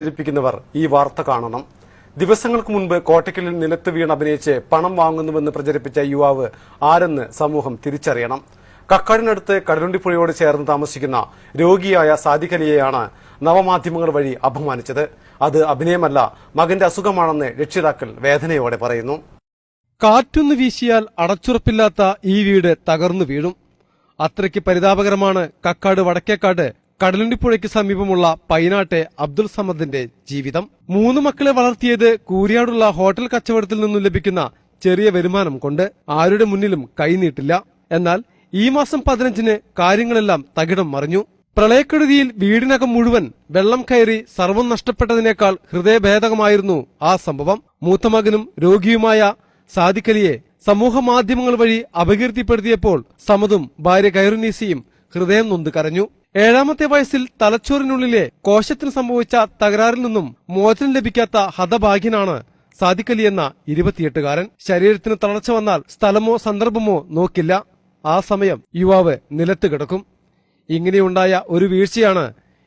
പ്രചരിപ്പിക്കുന്നവർ ഈ വാർത്ത കാണണം. ദിവസങ്ങൾക്ക് മുൻപ് കോട്ടയ്ക്കലിൽ നിലത്ത് വീണ് അഭിനയിച്ച് പണം വാങ്ങുന്നുവെന്ന് പ്രചരിപ്പിച്ച യുവാവ് ആരെന്ന് സമൂഹം തിരിച്ചറിയണം. കക്കാടിനടുത്ത് കടലുണ്ടിപ്പുഴയോട് ചേർന്ന് താമസിക്കുന്ന രോഗിയായ സാദിഖലിയെയാണ് നവമാധ്യമങ്ങൾ വഴി അപമാനിച്ചത്. അത് അഭിനയമല്ല മകന്റെ അസുഖമാണെന്ന് രക്ഷിതാക്കൾ വേദനയോടെ പറയുന്നു. കാറ്റൊന്ന് വീശിയാൽ അടച്ചുറപ്പില്ലാത്ത ഈ വീട് തകർന്നു വീഴും. അത്രയ്ക്ക് പരിതാപകരമാണ് കക്കാട് വടക്കേക്കാട് കടലുണ്ടിപ്പുഴയ്ക്ക് സമീപമുള്ള പൈനാട്ടെ അബ്ദുൾ സമദിന്റെ ജീവിതം. മൂന്ന് മക്കളെ വളർത്തിയത് കൂരിയാടുള്ള ഹോട്ടൽ കച്ചവടത്തിൽ നിന്നും ലഭിക്കുന്ന ചെറിയ വരുമാനം കൊണ്ട് ആരുടെ മുന്നിലും കൈനീട്ടില്ല. എന്നാൽ ഈ മാസം പതിനഞ്ചിന് കാര്യങ്ങളെല്ലാം തകിടം മറിഞ്ഞു. പ്രളയക്കെടുതിയിൽ വീടിനകം മുഴുവൻ വെള്ളം കയറി സർവം നഷ്ടപ്പെട്ടതിനേക്കാൾ ഹൃദയഭേദകമായിരുന്നു ആ സംഭവം. മൂത്തമകനും രോഗിയുമായ സാദിഖലിയെ സമൂഹ മാധ്യമങ്ങൾ വഴി അപകീർത്തിപ്പെടുത്തിയപ്പോൾ സമതും ഭാര്യ കൈറുനീസിയും ഹൃദയം നൊന്ത് കരഞ്ഞു. ഏഴാമത്തെ വയസ്സിൽ തലച്ചോറിനുള്ളിലെ കോശത്തിന് സംഭവിച്ച തകരാറിൽ നിന്നും മോചനം ലഭിക്കാത്ത ഹതഭാഗ്യനാണ് സാദിഖലി എന്ന ഇരുപത്തിയെട്ടുകാരൻ. ശരീരത്തിന് തളർച്ച വന്നാൽ സ്ഥലമോ സന്ദർഭമോ നോക്കില്ല. ആ സമയം യുവാവ് നിലത്ത് കിടക്കും. ഇങ്ങനെയുണ്ടായ ഒരു വീഴ്ചയാണ്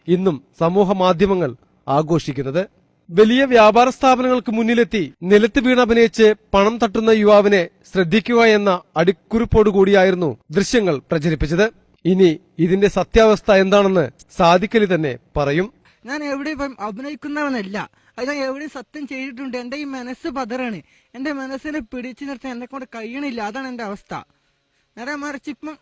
ഇന്നും സമൂഹ മാധ്യമങ്ങൾ ആഘോഷിക്കുന്നത്. വലിയ വ്യാപാര സ്ഥാപനങ്ങൾക്ക് മുന്നിലെത്തി നിലത്ത് വീണ് അഭിനയിച്ച് പണം തട്ടുന്ന യുവാവിനെ ശ്രദ്ധിക്കുക എന്ന അടിക്കുറിപ്പോടുകൂടിയായിരുന്നു ദൃശ്യങ്ങൾ പ്രചരിപ്പിച്ചത്. ഇനി ഇതിന്റെ സത്യാവസ്ഥ എന്താണെന്ന് സാധിക്കലി തന്നെ പറയും. ഞാൻ എവിടെ ഇപ്പം അഭിനയിക്കുന്നവനല്ല. അത് ഞാൻ എവിടെ സത്യം ചെയ്തിട്ടുണ്ട്. എന്റെ ഈ മനസ്സ് പതറാണ്. എന്റെ മനസ്സിനെ പിടിച്ചു നിർത്താൻ എന്നെ കൊണ്ട് കഴിയണില്ല. അതാണ് എന്റെ അവസ്ഥ. നേരെ മറിച്ച് ഇപ്പം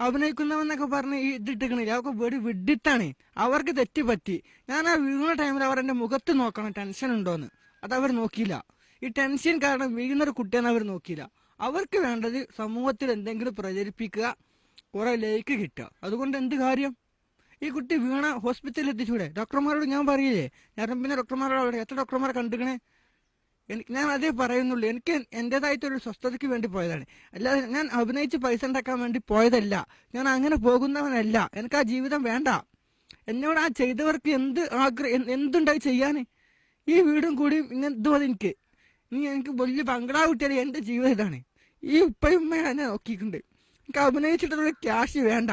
അഭിനയിക്കുന്നവന്നൊക്കെ പറഞ്ഞ് ഈ ഇതിട്ടിക്കണില്ല. അവർക്ക് വെടി വിഡിത്താണ്. അവർക്ക് തെറ്റുപറ്റി. ഞാൻ ആ വീണ ടൈമിൽ അവർ എന്റെ മുഖത്ത് നോക്കണം. ടെൻഷൻ ഉണ്ടോന്ന്. അത് അവർ നോക്കിയില്ല. ഈ ടെൻഷൻ കാരണം വീഴുന്നൊരു കുട്ടിയാണ് അവർ നോക്കിയില്ല. അവർക്ക് വേണ്ടത് സമൂഹത്തിൽ എന്തെങ്കിലും പ്രചരിപ്പിക്കുക. കുറെ ലൈക്ക് കിട്ടുക. അതുകൊണ്ട് എന്ത് കാര്യം? ഈ കുട്ടി വീണ ഹോസ്പിറ്റലിൽ എത്തിച്ചൂടെ? ഡോക്ടർമാരോട് ഞാൻ പറയില്ലേ? ഞാൻ പിന്നെ ഡോക്ടർമാരോട് അവിടെ എത്ര ഡോക്ടർമാരെ കണ്ടുക്കണേ? എനിക്ക് ഞാൻ അതേ പറയുന്നുള്ളൂ. എനിക്ക് എന്റെതായിട്ടൊരു സ്വസ്ഥതയ്ക്ക് വേണ്ടി പോയതാണ്. അല്ലാതെ ഞാൻ അഭിനയിച്ച് പൈസ ഉണ്ടാക്കാൻ വേണ്ടി പോയതല്ല. ഞാൻ അങ്ങനെ പോകുന്നവനല്ല. എനിക്ക് ആ ജീവിതം വേണ്ട. എന്നോട് ആ ചെയ്തവർക്ക് എന്ത് ആഗ്രഹം എന്തുണ്ടായി ചെയ്യാൻ ഈ വീടും കൂടി ഇങ്ങനെ ഇതുപോലെ എനിക്ക്. ഇനി എനിക്ക് വലിയ ബംഗ്ലാവ് കിട്ടിയാൽ എന്റെ ജീവിതം ഇതാണ്. ഈ ഉപ്പയും ഉമ്മയാണ് നോക്കിയിട്ടുണ്ട്. എനിക്ക് അഭിനയിച്ചിട്ടുള്ള ക്യാഷ് വേണ്ട.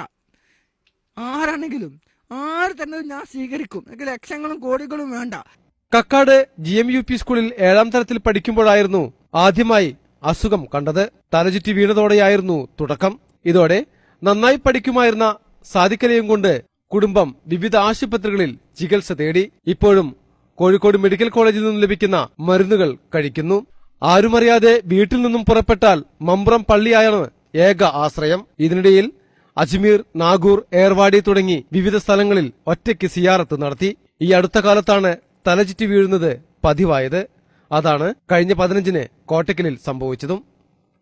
ആരാണെങ്കിലും ആര് തന്നെ ഞാൻ സ്വീകരിക്കും. എനിക്ക് ലക്ഷങ്ങളും കോടികളും വേണ്ട. Kakkad G M U P സ്കൂളിൽ ഏഴാം തരത്തിൽ പഠിക്കുമ്പോഴായിരുന്നു ആദ്യമായി അസുഖം കണ്ടത്. തലചുറ്റി വീണതോടെയായിരുന്നു തുടക്കം. ഇതോടെ നന്നായി പഠിക്കുമായിരുന്ന സാധിക്കലയും കൊണ്ട് കുടുംബം വിവിധ ആശുപത്രികളിൽ ചികിത്സ തേടി. ഇപ്പോഴും കോഴിക്കോട് മെഡിക്കൽ കോളേജിൽ നിന്നും ലഭിക്കുന്ന മരുന്നുകൾ കഴിക്കുന്നു. ആരുമറിയാതെ വീട്ടിൽ നിന്നും പുറപ്പെട്ടാൽ മമ്പ്രം പള്ളിയായാണ് ഏക ആശ്രയം. ഇതിനിടയിൽ അജ്മീർ നാഗൂർ ഏർവാടി തുടങ്ങി വിവിധ സ്ഥലങ്ങളിൽ ഒറ്റയ്ക്ക് സിയാറത്ത് നടത്തി. ഈ അടുത്ത കാലത്താണ് തലചുറ്റി വീഴുന്നത് പതിവായത്. അതാണ് കഴിഞ്ഞ പതിനഞ്ചിന് കോട്ടക്കലിൽ സംഭവിച്ചതും.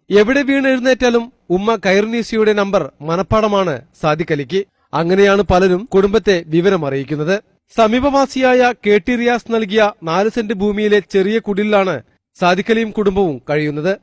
എവിടെ വീണ് എഴുന്നേറ്റാലും ഉമ്മ കൈർനീസിയുടെ നമ്പർ മനപ്പാടമാണ് സാദിഖലിക്ക്. അങ്ങനെയാണ് പലരും കുടുംബത്തെ വിവരം അറിയിക്കുന്നത്. സമീപവാസിയായ കെ ടി റിയാസ് നൽകിയ നാല് സെന്റ് ഭൂമിയിലെ ചെറിയ കുടിലാണ് സാദിഖലിയും കുടുംബവും കഴിയുന്നത്.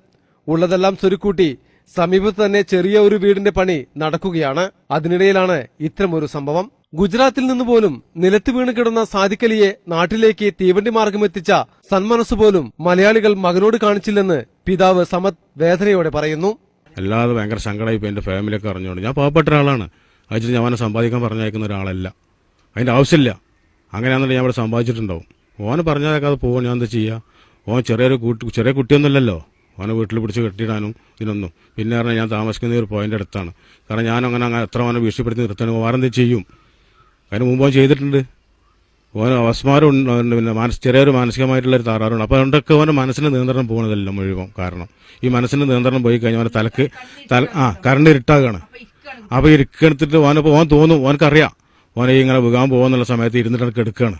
ഉള്ളതെല്ലാം സ്വരുക്കൂട്ടി സമീപത്ത് തന്നെ ചെറിയ ഒരു വീടിന്റെ പണി നടക്കുകയാണ്. അതിനിടയിലാണ് ഇത്തരമൊരു സംഭവം. ഗുജറാത്തിൽ നിന്ന് പോലും നിലത്ത് വീണ് കിടന്ന സാദിഖലിയെ നാട്ടിലേക്ക് തീവണ്ടി മാർഗം എത്തിച്ച സന്മനസ് പോലും മലയാളികൾ മകനോട് കാണിച്ചില്ലെന്ന് പിതാവ് സമത് വേദനയോടെ പറയുന്നു. അല്ലാതെ ഭയങ്കര സങ്കടമായി എന്റെ ഫാമിലിയൊക്കെ അറിഞ്ഞുകൊണ്ട്. ഞാൻ പാവപ്പെട്ട ഒരാളാണ്. അയച്ചിട്ട് ഞാൻ സമ്പാദിക്കാൻ പറഞ്ഞയക്കുന്ന ഒരാളല്ല. അതിന്റെ ആവശ്യമില്ല. അങ്ങനെയാണെന്നുണ്ടെങ്കിൽ ഞാൻ ഇവിടെ സമ്പാദിച്ചിട്ടുണ്ടാവും. ഓന് പറഞ്ഞേക്കാതെ പോകാൻ ഞാൻ എന്താ ചെയ്യുക ഓൻ ചെറിയൊരു ചെറിയ കുട്ടിയൊന്നുമല്ലല്ലോ. ഓനെ വീട്ടിൽ പിടിച്ച് കെട്ടിയിടാനും ഇതിനൊന്നും. പിന്നെ പറഞ്ഞാൽ ഞാൻ താമസിക്കുന്ന ഒരു പോയിന്റ് അടുത്താണ്. കാരണം ഞാൻ അങ്ങനെ എത്ര ഓനെ ഭീഷണിപ്പെടുത്തി നിർത്താനും വേറെ എന്തെങ്കിലും ചെയ്യും. അതിന് മുമ്പ് അവൻ ചെയ്തിട്ടുണ്ട്. ഓന് അവസ്മാരം പിന്നെ മാനസ് ചെറിയൊരു മാനസികമായിട്ടുള്ള ഒരു താറാറുണ്ട് അപ്പോൾ അതുകൊണ്ടൊക്കെ ഓന്റെ മനസ്സിന് നിയന്ത്രണം പോകുന്നതല്ല മുഴുവൻ കാരണം. ഈ മനസ്സിന് നിയന്ത്രണം പോയി കഴിഞ്ഞാൽ അവന്റെ തലക്ക് തല ആ കറണ്ട് ഇരുട്ടാകാണ്. അപ്പോൾ ഇരിക്കെടുത്തിട്ട് ഓനപ്പോൾ ഓൻ തോന്നും ഓനക്കറിയാം. ഓനെ ഇങ്ങനെ വികാൻ പോകുന്നുള്ള സമയത്ത് ഇരുന്നിട്ട് എടുക്കുകയാണ്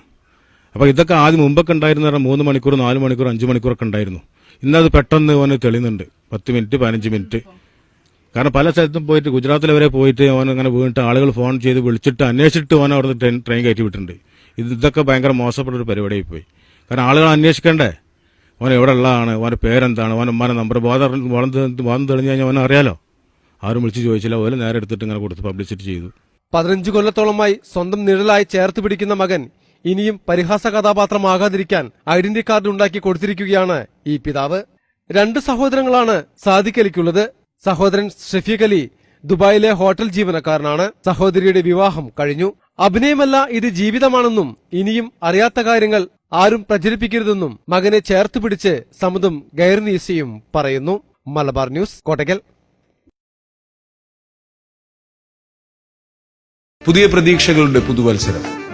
അപ്പോൾ ഇതൊക്കെ ആദ്യം മുമ്പൊക്കെ ഉണ്ടായിരുന്ന മൂന്ന് മണിക്കൂർ നാല് മണിക്കൂർ അഞ്ച് മണിക്കൂറൊക്കെ ഉണ്ടായിരുന്നു. ഇന്നത് പെട്ടെന്ന് ഓന് തെളിയുന്നുണ്ട്. പത്ത് മിനിറ്റ് പതിനഞ്ച് മിനിറ്റ്. കാരണം പല സ്ഥലത്തും പോയിട്ട് ഗുജറാത്തിൽ വരെ പോയിട്ട് ഓൻ അങ്ങനെ വീണിട്ട് ആളുകൾ ഫോൺ ചെയ്ത് വിളിച്ചിട്ട് അന്വേഷിച്ചിട്ട് ഓൻ അവിടെ ട്രെയിൻ ട്രെയിൻ കയറ്റി വിട്ടിട്ടുണ്ട്. ഇത് ഇതൊക്കെ ഭയങ്കര മോശപ്പെട്ട ഒരു പരിപാടിയായി പോയി. കാരണം ആളുകൾ അന്വേഷിക്കണ്ടേ? ഓൻ എവിടെ ഉള്ളതാണ്? ഓന്റെ പേരെന്താണ്? ഓൻ ഉമ്മാനെ നമ്പർ ബോധം ബോധം വളർന്ന് തെളിഞ്ഞു കഴിഞ്ഞാൽ ഓനെ അറിയാലോ? ആരും വിളിച്ച് ചോദിച്ചില്ല. അതുപോലെ നേരെ എടുത്തിട്ട് ഇങ്ങനെ കൊടുത്ത് പബ്ലിസിറ്റി ചെയ്തു. പതിനഞ്ച് കൊല്ലത്തോളമായി സ്വന്തം നിഴലായി ചേർത്ത് പിടിക്കുന്ന മകൻ ഇനിയും പരിഹാസ കഥാപാത്രമാകാതിരിക്കാൻ ഐഡന്റി കാർഡ് ഉണ്ടാക്കി കൊടുത്തിരിക്കുകയാണ് ഈ പിതാവ്. രണ്ട് സഹോദരങ്ങളാണ് സാദിഖ് അലിക്കുള്ളത് സഹോദരൻ ഷഫീഖ് അലി ദുബായിലെ ഹോട്ടൽ ജീവനക്കാരനാണ്. സഹോദരിയുടെ വിവാഹം കഴിഞ്ഞു. അഭിനയമല്ല ഇത് ജീവിതമാണെന്നും ഇനിയും അറിയാത്ത കാര്യങ്ങൾ ആരും പ്രചരിപ്പിക്കരുതെന്നും മകനെ ചേർത്ത് പിടിച്ച് സമുദും ഗൈർനീസിയും പറയുന്നു. മലബാർ ന്യൂസ് കോട്ടയ്ക്കൽ. പുതിയ പ്രതീക്ഷകളുടെ പുതുവത്സരം.